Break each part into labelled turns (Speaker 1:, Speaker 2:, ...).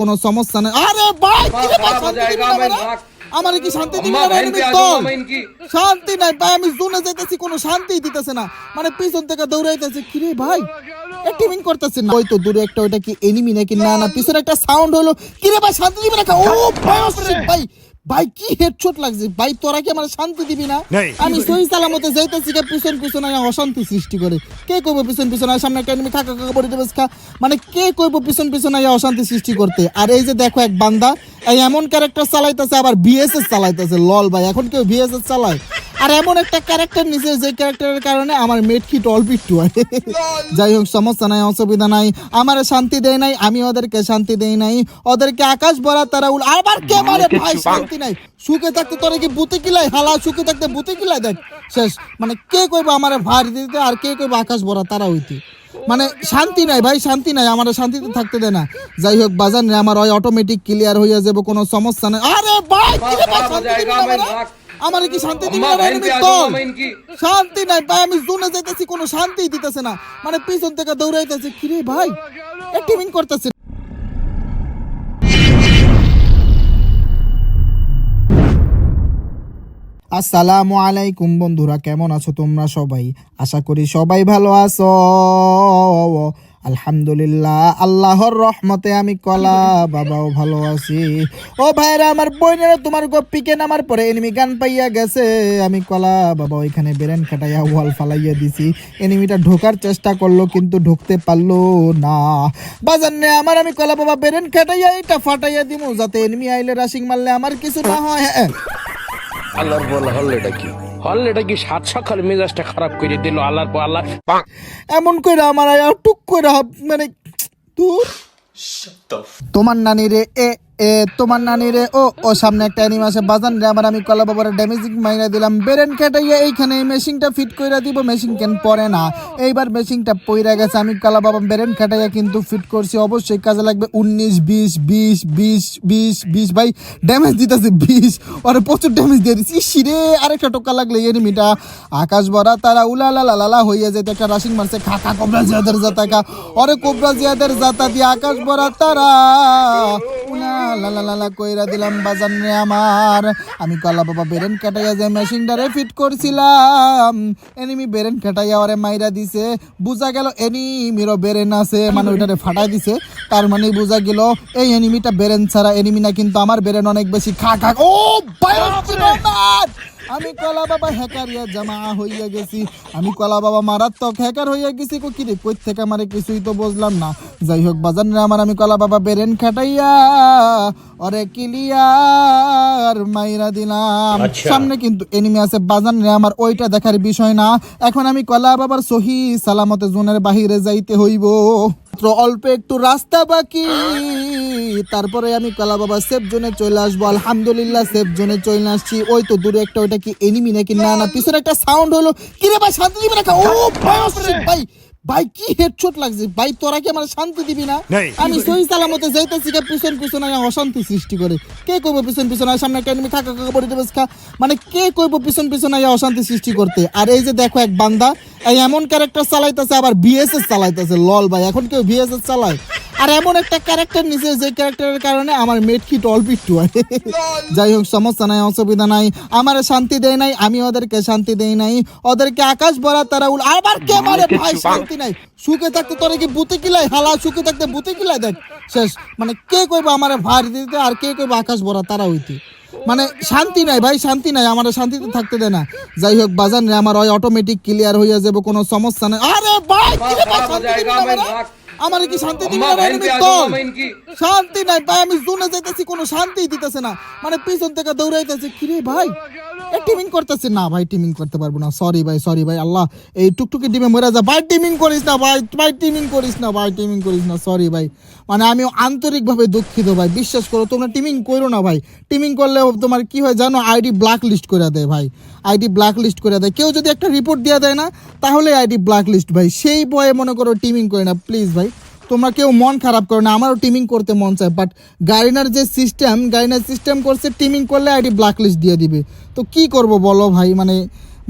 Speaker 1: কোন সমস্যা নেই। আরে ভাই কি শান্তি দিবি না আমার কি শান্তি দিবি না শান্তি নাই ভাই আমি জুনে যাইতেছি কোনো শান্তি দিতেছে না। মানে পিছন থেকে দৌড়াইতেছে কি রে ভাই? টিমিং করতেছে না। ওই তো দূরে একটা ওইটা কি এনিমি নাকি? না না পিছনে একটা সাউন্ড হলো। কি রে ভাই শান্তি দিবি না ও ভাই ভাই ভাই কি হেডশট লাগছে? ভাই তোরা কি আমার শান্তি দিবি না? আমি সহি সালামতে যাইতেছি কে পিছন পিছন অশান্তি সৃষ্টি করে। কে কইব পিছন পিছন সামনে একটা enemy খা খা খা বড়ি খা। মানে কে কইবো পিছন পিছন আয়া অশান্তি সৃষ্টি করতে? আর এই যে দেখো এক বান্দা এই এমন ক্যারেক্টার চালাইতেছে আবার বিএসএস চালাইতেছে। লল ভাই এখন কেউ বিএসএস চালায়? আর এমন একটা ক্যারেক্টার নিছে যে ক্যারেক্টারের কারণে আমার মেট কিট অল্প একটু হয়। যাই হোক সমস্যা নাই অসুবিধা নাই। আমার শান্তি দেয় নাই আমি ওদেরকে শান্তি দেই নাই। ওদেরকে আকাশ ভরা তারা উল আবার কে মারে ভাই শান্তি নাই? সুখে থাকতে তোরে কি বুতে কিলাই হালা সুখে থাকতে বুতে কিলাই দেখ শেষ। মানে কে কইবো আমার ভার দিতে আর কে কইবো আকাশ ভরা তারা হইতে? মানে শান্তি নাই ভাই শান্তি নাই আমার শান্তিতে থাকতে দেয় না। যাই হোক বাজার নেই আমার ওই অটোমেটিক ক্লিয়ার হয়ে যাবে কোনো সমস্যা নাই। আরে ভাই আমার কি শান্তি শান্তি নাই ভাই আমি জোনে যাইতেছি কোনো শান্তি দিতেছে না। মানে পিছন থেকে দৌড়াইতেছে। কিরে ভাই? অ্যাক্টিভিং করতেছে। আসসালামু আলাইকুম বন্ধুরা কেমন আছো তোমরা সবাই? আশা করি সবাই ভালো আছো। আলহামদুলিল্লাহ, আল্লাহর রহমতে আমি কলা বাবাও ভালো আছি। ও ভাইরা, আমার বোনেরা, তোমার গপ্পিকে নামার পরে এনিমি গান পাইয়া গেছে? আমি কলা বাবা ওইখানে বেরেন কাটাইয়া ওয়াল ফালাইয়া দিছি। এনিমিটা ঢোকার চেষ্টা করল, কিন্তু ঢুকতে পারল না। বাজার নে আমার, আমি কলা বাবা বেরেন কাটাইয়া এটা ফাটাইয়া দিমু, যাতে এনিমি আইলে রাশিং মারলে আমার কিছু না হয়। হ্যাঁ।
Speaker 2: আল্লাহর বল হল্লেটা কি? হল্লেটা কি সাত সকাল মেজাজটা খারাপ করে দিল আল্লাহর পর আল্লাহ?
Speaker 1: এমন করে আমার আয়া টুক করে মানে দূর তোমার নানি রে এ এ, তোমার নানি রে ও ও সামনে একটা অ্যানিমে আছে, বাজান রে, আমার আমি কলা বাবার ড্যামেজিং মাইরা দিলাম। বেরেন কেটাইয়া এইখানে এই মেশিনটা ফিট কইরা দিব মেশিন কেন পরে না। এইবার মেশিনটা পইরা গেছে, আমি কলা বাবা বেরেন কাটাইয়া কিন্তু ফিট করছি, অবশ্যই কাজে লাগবে উনিশ, বিশ বিশ বিশ বিশ বিশ, ভাই ড্যামেজ দিতেছে বিশ, ওরে প্রচুর ড্যামেজ দিয়ে দিচ্ছি ইসিরে আরেকটা টোকা লাগলে এনিমিটা আকাশ ভরা, তারা উলা লা লা লা লা হইয়া যেতে একটা রাশিং মারছে খাকা কোবরা জিয়াদের জাতাকা ওরে কোবরা জিয়াদের জাতা দিয়ে আকাশ ভরা, তারা উলা লা লা লা লা কইরা দিলাম, বাজান রে আমার। আমি কলা বাবা বেরেন কাটাইয়া যে মেশিনটারে ফিট করছিলাম। এনিমি বেরেন কাটাইয়া ওরে মাইরা দিছে। বুঝা গেল এনিমিরও বেরেন আছে মানে ওইটারে ফাটাই দিছে। তার মানে বুঝা গেল, এই এনিমিটা বেরেন ছাড়া এনিমি না, কিন্তু আমার বেরেন অনেক বেশি খা খা। ও বায়োস্ট্রিমার আমি কলা বাবা হ্যাকারিয়া জামা হইয়া গেছি। আমি কলা বাবা মারাত্মক হ্যাকার হইয়া গেছি কো কিরে? কই থেকে আমারে কিছুই তো বুঝলাম না। যাই হোক বাজান রে আমার আমি কলা বাবা বেরেন খাটাইয়া ওরে কিলিয়ার মাইরা দিলাম। সামনে কিন্তু এনিমি আছে বাজান রে আমার ওইটা দেখার বিষয় না। এখন আমি কলা বাবার সহি সালামতে জোনের বাহিরে যাইতে হইব। অল্প একটু রাস্তা বাকি। তারপরে আমি কালা বাবা সেফ জোনে চলে আসব। আলহামদুলিল্লাহ সেফ জোনে চলে আসছি। ওই তো দূরে একটা ওইটা কি এনিমি নাকি? না না পিছনে একটা সাউন্ড হলো। কিরে ভাই শান্তি দিবে রাখা ও ভাই ভাই ভাই কি হেডশট লাগছে? ভাই তোরা কি আমার শান্তি দিবি না? আমি সহি সালামতে যাইতেছি কে পিছন পিছন অশান্তি সৃষ্টি করে। কে কইব পিছন পিছন সামনে একটা এনিমি খা খা বড়ি দেবে খা মানে কে কইবো পিছন পিছন অশান্তি সৃষ্টি করতে? আর এই যে দেখো এক বান্দা এই এমন ক্যারেক্টার চালাইতেছে আবার বিএসএস চালাইতেছে। লল ভাই এখন কেউ বিএসএস চালায়? আর এমন একটা ক্যারেক্টার নিছে যে ক্যারেক্টারের কারণে আমার মেটকিট অল্প একটু যাই হোক সমস্যা নাই অসুবিধা নাই। আমার শান্তি দেয় নাই আমি ওদেরকে শান্তি দেই নাই। ওদেরকে আকাশ ভরা তারা উল আবার কে মারে ভাই শান্তি নাই। সুখে থাকতে তোরে কি বুতে কিলাই হালা সুখে থাকতে বুতে কিলাই দেখ শেষ। মানে কে কইবো আমার ভার দিতে আর কে কইবো আকাশ ভরা তারা হইতে? মানে শান্তি নাই ভাই শান্তি নাই। আমার শান্তিতে থাকতে দেয় না। যাই হোক বাজান নেই আমার ওই অটোমেটিক ক্লিয়ার হইয়া যাবে কোনো সমস্যা নাই। আরে ভাই কি ভাই আমার কি শান্তি দিবে না
Speaker 3: এনিমি
Speaker 1: দল? শান্তি নাই ভাই আমি জুনে যাইতেছি কোনো শান্তি দিতেছে না। মানে পিছন থেকে দৌড়াইতেছে। কি রে ভাই? টিমিং করতেছে। না ভাই, টিমিং করতে পারব না। সরি ভাই সরি ভাই, আল্লাহ। এই টুকটুকি ডিমে মরে যা। ভাই, টিমিং করিস না ভাই ভাই, টিমিং করিস না ভাই, টিমিং করিস না। সরি ভাই। মানে আমি আন্তরিকভাবে দুঃখিত ভাই। বিশ্বাস করো, তোমরা টিমিং করো না ভাই। টিমিং করলে তোমার কি হয় জানো? আইডি ব্ল্যাক লিস্ট করে দেয় ভাই। আইডি ব্ল্যাক লিস্ট করে দেয়। কেউ যদি একটা রিপোর্ট দিয়ে দেয় না, তাহলে আইডি ব্ল্যাক লিস্ট ভাই। সেই বয়ে মনে করো টিমিং করে না। প্লিজ ভাই। তোমরা কেউ মন খারাপ করো না, আমারও টিমিং করতে মন চায় বাট গাড়িনার যে সিস্টেম গাড়িনার সিস্টেম করছে টিমিং করলে আইডি ব্ল্যাকলিস্ট দিয়ে দিবে। তো কি করব বলো ভাই মানে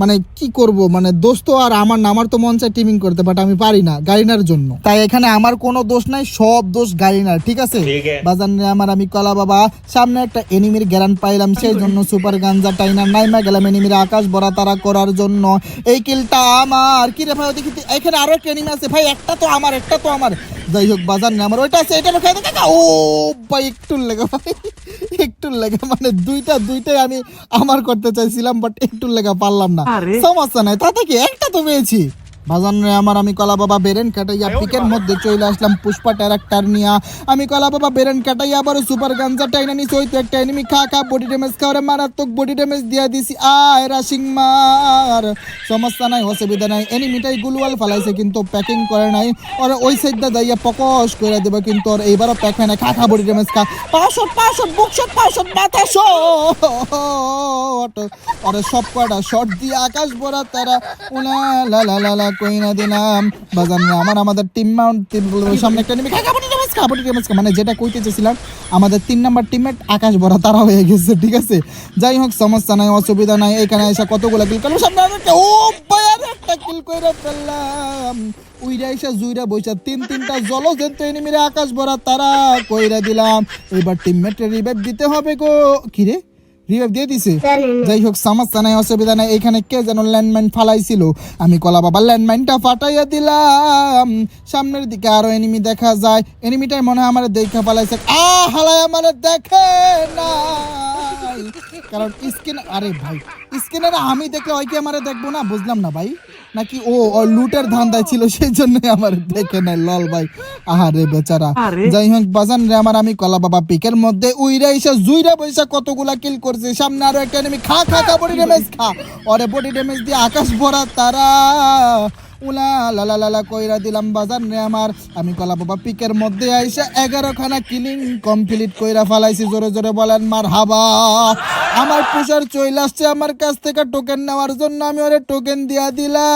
Speaker 1: মানে কি করব? মানে দোষ তো আর আমার আমার তো মন চায় টিমিং করতে বাট আমি পারি না গাড়িনার জন্য। তাই এখানে আমার কোনো দোষ নাই সব দোষ গাড়িনার ঠিক আছে? বাজার নিয়ে আমার আমি কলা বাবা সামনে একটা এনিমির গ্যারান পাইলাম সেই জন্য সুপার গাঞ্জা টাইনার নাইমা গেলাম এনিমির আকাশ ভরা তারা করার জন্য। এই কিলটা আমার কি রে ভাই দেখি এখানে আরও একটা এনিমি আছে ভাই একটা তো আমার একটা তো আমার। যাই হোক বাজার নিয়ে আমার ওইটা আছে এটা ও ভাই একটু লেগে ভাই। একটু লেগে মানে দুইটা দুইটাই আমি আমার করতে চাইছিলাম বাট একটু লেগে পারলাম না। সমস্যা নাই তাতে কি? একটা তো পেয়েছি। বাজান আমার আমি কলা বাবা বেরেন কাটাইয়া পিকের মধ্যে চলে আসলাম পুষ্পা ট্যারাক্টার নিয়া। আমি কলা বাবা বেরেন কাটাইয়া আবার সুপার গাঞ্জা টাইনা নিছি ওই তো একটা এনিমি খা খা বডি ড্যামেজ খাওয়ারে মারাত্মক বডি ড্যামেজ দিয়া দিছি। আয় রাশিং মার। সমস্যা নাই অসুবিধা নাই। এনিমিটাই গুলওয়াল ফালাইছে কিন্তু প্যাকিং করে নাই। ওর ওই সাইডটা যাইয়া পকস করে দেবে কিন্তু ওর এইবারও প্যাক হয় না খা খা বডি ড্যামেজ খা। পাঁচশো পাঁচশো বুকশো পাঁচশো শট। আরে সব কয়টা শর্ট দিয়ে আকাশ ভরা তারা উলা লা লা লা লা কই না দিলাম আমার, আমাদের টিম মাউন্ট সামনে একটা মানে যেটা কইতে চেয়েছিলাম আমাদের তিন নাম্বার টিমমেট আকাশ ভরা তারা হয়ে গেছে, ঠিক আছে? যাই হোক, সমস্যা নাই, অসুবিধা নাই। এখানে এসে কতগুলো কিল করলাম সামনে ও আরও একটা কিল কইরা ফেললাম। উইরা এসে জুইরা বইসা, তিন, তিনটা জলজন্ত এনিমিরে আকাশ ভরা তারা কইরা দিলাম। এবার টিমমেটের রিভাইভ দিতে হবে গো। কি রে? রিভাইভ দিয়ে দিছে? যাই হোক সমস্যা নাই অসুবিধা নাই। এখানে কে যেন ল্যান্ডমাইন ফালাইছিল? আমি কলা বাবা ল্যান্ডমাইনটা ফাটাইয়া দিলাম। সামনের দিকে আরও এনিমি দেখা যায়। এনিমিটাই মনে হয় আমার দেখা ফালাইছে। আ হালাই আমার দেখে না। কারণ স্কিন আরে ভাই আমি দেখলে ওই দেখব না বুঝলাম না ভাই। নাকি ও লুটের ধান্দায় ছিল সেই জন্য আমার দেখে নাই লল ভাই। আহারে বেচারা। যাই হোক বাজান রে আমার আমি কলা বাবা পিকের মধ্যে উইরা এসে জুইরা বৈশা কতগুলা কিল করছে। সামনে আরও একটা খা খা খা বডি ড্যামেজ খা। ওরে বডি ড্যামেজ দিয়ে আকাশ ভরা তারা। উলা লালা লালা কইরা দিলাম বাজার রে আমার। আমি কলা বাবা পিকের মধ্যে আইসা এগারো খানা কিলিং কমপ্লিট কইরা ফালাইছি। জোরে জোরে বলেন মার হাবা। আমার পুষার চইল আসছে আমার কাছ থেকে টোকেন নেওয়ার জন্য। আমি ওরে টোকেন দিয়া দিলা।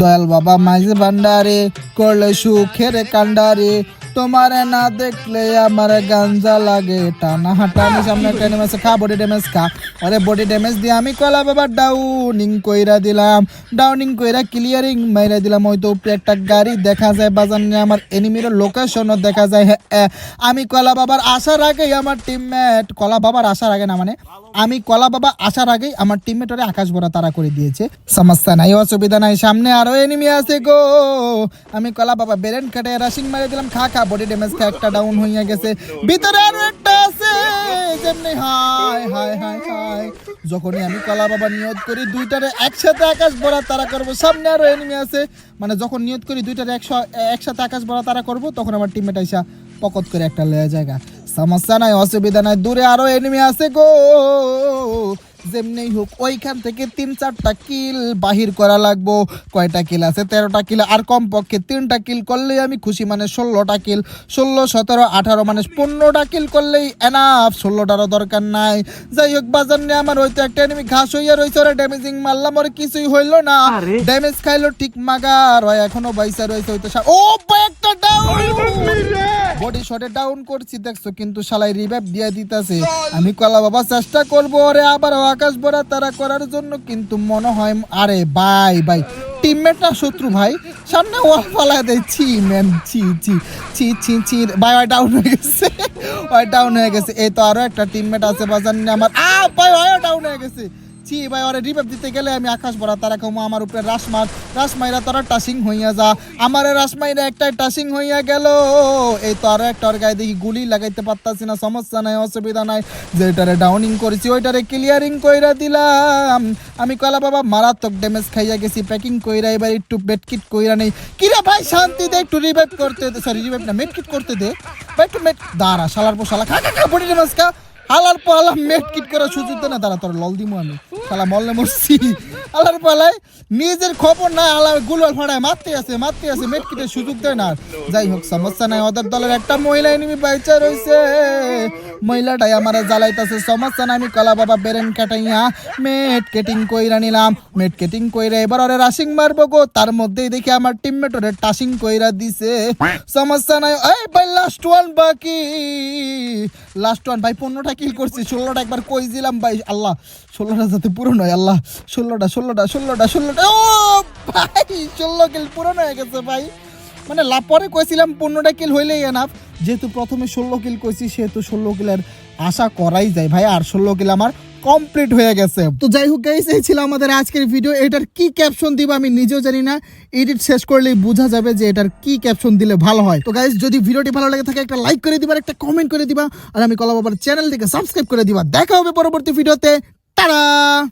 Speaker 1: দয়াল বাবা মাঝে ভান্ডারে করলে সুখের কান্ডারে তোমারে না দেখলে আমার গাঞ্জা লাগে। টানা হাঁটানি সামনে একটা নেমে খা বডি ড্যামেজ খা। আরে বডি ড্যামেজ দিয়ে আমি কলা বাবা ডাউনিং কইরা দিলাম। ডাউনিং কইরা ক্লিয়ারিং মাইরা দিলাম ওই তো উপরে একটা গাড়ি দেখা যায় বাজার নিয়ে আমার এনিমির লোকেশনও দেখা যায়। হ্যাঁ, আমি কলা বাবার আসার আগেই আমার টিমমেট কলা বাবার আসার আগে না মানে আমি কলা বাবা আসার আগেই আমার টিমমেট ওরে আকাশ ভরা তারা করে দিয়েছে। সমস্যা নাই অসুবিধা নাই সামনে আরও এনিমি আছে গো। আমি কলা বাবা বেরেন কাটে রাশিং মারে দিলাম খা খা বডি ড্যামেজ খা একটা ডাউন হইয়া গেছে। ভিতরে আরও একটা আছে, যেমনি হাই হাই হাই হাই। যখনই আমি কলা বাবা নিয়ত করি, দুইটারে একসাথে আকাশ বড়া তারা করব। সামনে আরও এনিমি আছে। মানে যখন নিয়ত করি, দুইটারে একশো একসাথে আকাশ ভরা তারা করব, তখন আমার টিমমেট আইসা পকত করে একটা লয়ে জায়গা। সমস্যা নাই, অসুবিধা নাই। দূরে আরও এনিমি আছে গো। যেমনি হোক ওইখান থেকে তিন চারটা কিল বাহির করা লাগবো। কয়টা কিল আছে? তেরোটা কিল। আর কমপক্ষে তিনটা কিল করলেই আমি খুশি মানে ষোলোটা কিল। ষোলো সতেরো আঠারো মানে পনেরোটা কিল করলেই এনাফ ষোলোটারও দরকার নাই। যাই হোক বাজার নিয়ে আমার হয়তো একটা এনিমি ঘাস হইয়া রয়েছে ওরা ড্যামেজিং মারলাম ওর কিছুই হইল না। ড্যামেজ খাইলো ঠিক মাগার। হয় এখনও বাইসা রয়েছে হয়তো ও ভাই, একটা ডাউন বডি শটে ডাউন করছি, দেখছ? কিন্তু শালাই রিভাইভ দিয়ে দিতেছে। আমি কলা বাবা চেষ্টা করব ওরে আবার আকাশ ভরা তারা করার জন্য, কিন্তু মনে হয়, আরে বাই বাই। টিমমেট না শত্রু ভাই? সামনে ওয়াল ফালা দেয়, ছি ম্যান ছি ছি ছি ছি ছি। ভাই ওই ডাউন হয়ে গেছে। ওই ডাউন হয়ে গেছে। এই তো আরও একটা টিমমেট আছে বাজার নিয়ে আমার। আ ভাই ওই ডাউন হয়ে গেছে। ছি, ভাই, ওরে দিতে গেলে আমি আকাশ তারা কমু, আমার উপরে রাসমাইরা তোরা হইয়া যা। আমার রাসমাইরা একটা হইয়া গেল। এই তো আরও একটা গায়ে দেখি গুলি লাগাইতে পারতাছি না, সমস্যা নাই, অসুবিধা নাই। যেটারে ডাউনিং করেছি, ওইটারে ক্লিয়ারিং কইরা দিলাম। আমি কলা বাবা, মারাত্মক ড্যামেজ খাইয়া গেছি প্যাকিং কইরা এবার একটু বেডকিট কইরা নেই। কিরে ভাই, শান্তি দে, একটু রিভাইভ করতে দে সরি রিভাইভ না মেডকিট করতে দে। ভাই, একটু মেড দাঁড়া, শালার পর শালা খা খা খা। বডি হালার পালা মেট কিট করে সুযোগ দে না তারা তোর লল দিমু আমি। শালা মল্লে মরছি। হালার পালায় নিজের খবর না, হালার গুলাল ফাড়ায় মারতে আছে মারতে আছে, মেট কিটের সুযোগ দেয় না। যাই হোক, সমস্যা নাই, ওদের দলের একটা মহিলা এনিমি বাইচা রয়েছে মহিলাটাই আমার জ্বালাইতেছে। সমস্যা না আমি কলা বাবা বেরেন কাটাইয়া মেট কেটিং কইরা নিলাম। মেট কেটিং কইরা এবার ওরে রাশিং মারবো গো। তার মধ্যেই দেখি আমার টিমমেট ওরে টাসিং কইরা দিছে। সমস্যা নাই, এই ভাই লাস্ট ওয়ান বাকি। লাস্ট ওয়ান ভাই পনেরোটা কিল করছি, ষোলোটা একবার কই দিলাম ভাই। আল্লাহ, ষোলোটা যাতে পূরণ হয়, আল্লাহ। ষোলোটা ষোলোটা ষোলোটা ষোলোটা, ও ভাই, ষোলো কিল পূরণ হয়ে গেছে ভাই। মানে লাভ পরে কইছিলাম পনেরোটা কিল হইলেই এনাফ যেহেতু প্রথমে ষোলো কিল কইছি, সেহেতু ষোলো কিলের আশা করাই যায় ভাই, আর ষোলো কিল আমার কমপ্লিট হয়ে গেছে। তো যাই হোক গাইস এই ছিল আমাদের আজকের ভিডিও এটার কি ক্যাপশন দিব আমি নিজেও জানি না। এডিট শেষ করলেই বোঝা যাবে যে এটার কি ক্যাপশন দিলে ভালো হয়। তো গাইস যদি ভিডিওটি ভালো লাগে থাকে, একটা লাইক করে দিবা একটা কমেন্ট করে দিবা। আর আমি কলা বাবার চ্যানেলটিকে সাবস্ক্রাইব করে দিবা। দেখা হবে পরবর্তী ভিডিওতে টাটা